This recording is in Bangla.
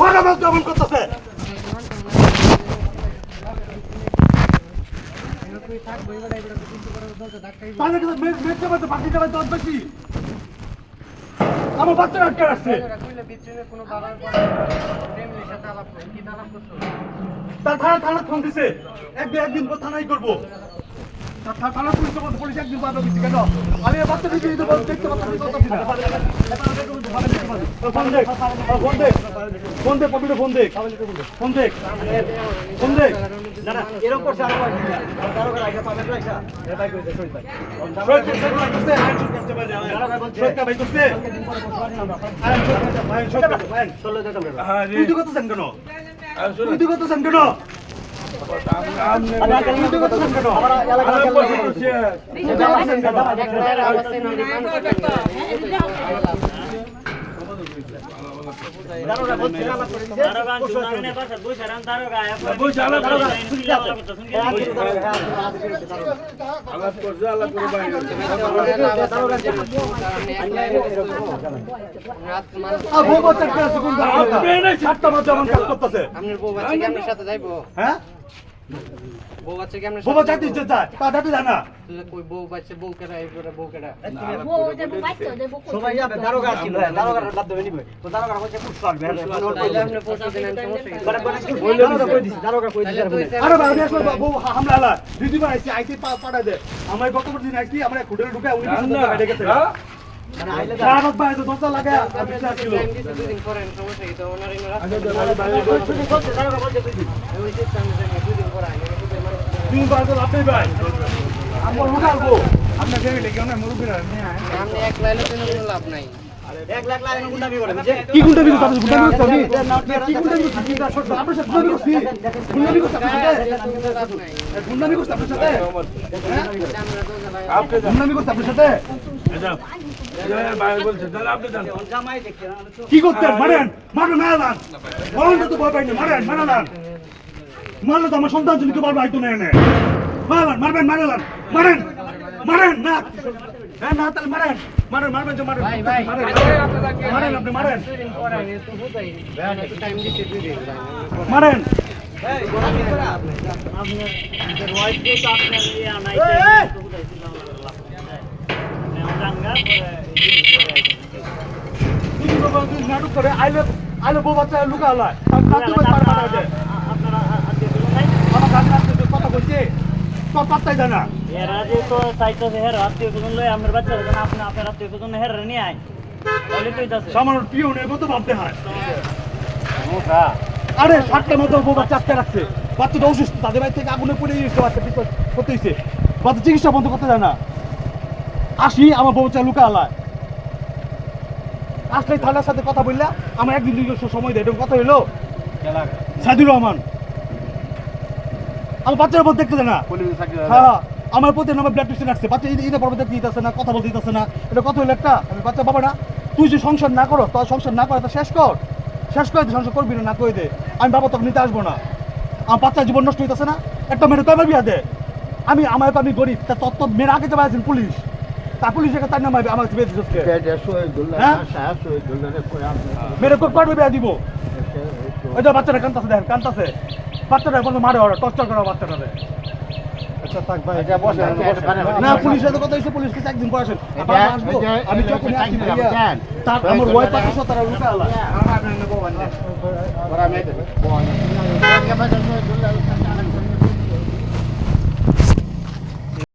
পাড়া বাস দমন করতেছে। আমার বাচ্চারা আটকে রাখছে। তার থানা থানা ফোন দিছে। একদিন একদিন থানায় করব। থানা পুলিশ পুলিশ একদিন বাদ দিচ্ছে বাচ্চা দিকে দিতে দেখতে পাচ্ছি ফোন দেখ ফোন ফোন দেখ ফোন দেখ ফোন এরকম করছে আরও পাবেন এ ভাই কইতে ভাই তুই কেন তুই কেন আমার আপনার বউ বাচ্চা আপনার সাথে যাইবো। হ্যাঁ? বউ বাচ্চা কি বউ বাচ্চা দিতে যায় তা জানা সাথে কই বউ বাচ্চা বউ কেডা এই করে বউ কেডা? সবাই যাবে দারোগা ছিল দারোগার দেবে নিবে। তো দারোগা বলছে পুষ্প আসবে তাইলে আপনি দিন আমি সমস্যা কই দিছে দারোগা কই দিছে কইছে আরে আমি আসলে বউ হামলা আলা দিদি ভাই আইছি আইতে পাড়া দে। আমার গতবার দিন আইছি আমরা খুঁটে ঢুকে উনি পিছন মানে মানে লাভ নাই কি বিকো বিকো আমি কি বিকো আপনার সাথে বিকো বিকো আপনার বিকো আপনার বিকো আপনার কি করতেন মারেন। মারেন মারান বলেন তো ভয় পাইনি মারেন মারান মারলে তো আমার সন্তান জনকে বলব আইতো না। এনে মারান মারবেন মারান মারেন মারেন না। হ্যাঁ না তাহলে মারেন। মারেন মারবেন যে মারেন। মারেন। মারেন আপনি মারেন। একটু দিন মারেন আপনার ওয়াইফকে তো আপনার ইয়ে আনাই তো বুঝাইছিল আমি জানগা তুমি বাবা তুই আইলে বাচ্চা লুকা কথা তো হের আমার বাচ্চা আপনি নিয়ে আয় মতো ভাবতে হয় আরে সাতটা মতো বাচ্চা আটকে রাখছে। বাচ্চাটা অসুস্থ, তাদের বাড়ি থেকে আগুনে পড়ে গিয়েছে বাচ্চা করতে চিকিৎসা বন্ধ করতে যায় না। আসি আমার বউ বাচ্চা লুকা আলায়। আসলে থানার সাথে কথা বললে আমার একদিন দুই বছর সময় দেয় কথা হইল? সাইদুর রহমান। আমার বাচ্চার উপর দেখতে না হ্যাঁ। আমার প্রতি আমার ব্লাড টেস্ট রাখছে। বাচ্চা ঈদে পর্ব দেখতে দিতেছে না কথা বলতে দিতেছে না। এটা কথা হইল একটা আমি বাচ্চা বাবা না। তুই যে সংসার না করো তোর সংসার না করে তা শেষ কর। শেষ করে দে সংসার করবি না না করে দে। আমি বাবা তোকে নিতে আসব না। আমার বাচ্চার জীবন নষ্ট হইতেছে না। একটা মেয়ের কয়বার বিয়া দে। আমি আমার তো আমি গরিব তা তত মেয়ের আগে যাবে আছেন পুলিশ। তা পুলিশ এখানে তার নাম আমার বিয়ে দিচ্ছে হ্যাঁ? মেয়ের কয়বার বিয়া দিব। ওই যে বাচ্চাটা কান্তাছে দেখেন কান্তাছে বাচ্চাটা এখন মারে ওরা টর্চার করা বাচ্চাটা না পুলিশ কথা হয়েছে পুলিশ একদিন পর আসেন আসব। আমি যখন আসি তার আমার ওয়াইফ আছে তারা লুকা আলা